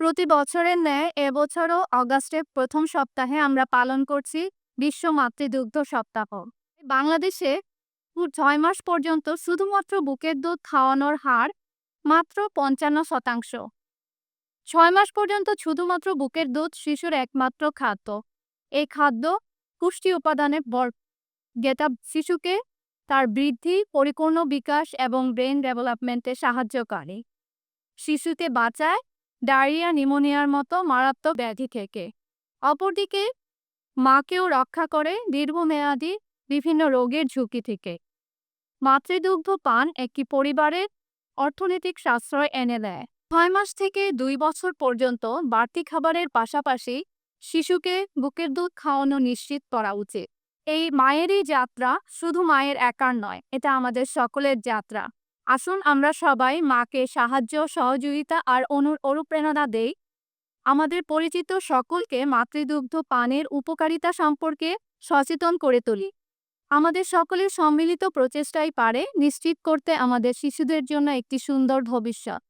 প্রতি বছরের ন্যায় এবছরও অগাস্টের প্রথম সপ্তাহে আমরা পালন করছি বিশ্ব মাতৃদুগ্ধ সপ্তাহ। বাংলাদেশে ছয় মাস পর্যন্ত শুধুমাত্র বুকের দুধ খাওয়ানোর হার মাত্র পঞ্চান্ন শতাংশ। ছয় মাস পর্যন্ত শুধুমাত্র বুকের দুধ শিশুর একমাত্র খাদ্য। এই খাদ্য পুষ্টি উপাদানে বর যেটা শিশুকে তার বৃদ্ধি, পরিপূর্ণ বিকাশ এবং ব্রেন ডেভেলপমেন্টে সাহায্য করে। শিশুকে বাঁচায় ডায়রিয়া নিউমোনিয়ার মতো মারাত্মক ব্যাধি থেকে। অপরদিকে, মাকেও রক্ষা করে দীর্ঘমেয়াদী বিভিন্ন রোগের ঝুঁকি থেকে। মাতৃদুগ্ধ পান একটি পরিবারের অর্থনৈতিক সাশ্রয় এনে দেয়। ছয় মাস থেকে দুই বছর পর্যন্ত বাড়তি খাবারের পাশাপাশি শিশুকে বুকের দুধ খাওয়ানো নিশ্চিত করা উচিত। এই মায়েরই যাত্রা শুধু মায়ের একার নয়, এটা আমাদের সকলের যাত্রা। আসুন আমরা সবাই মাকে সাহায্য, সহযোগিতা আর অনুর অনুপ্রেরণা দেই। আমাদের পরিচিত সকলকে মাতৃদুগ্ধ পানের উপকারিতা সম্পর্কে সচেতন করে তুলি। আমাদের সকলের সম্মিলিত প্রচেষ্টাই পারে নিশ্চিত করতে আমাদের শিশুদের জন্য একটি সুন্দর ভবিষ্যৎ।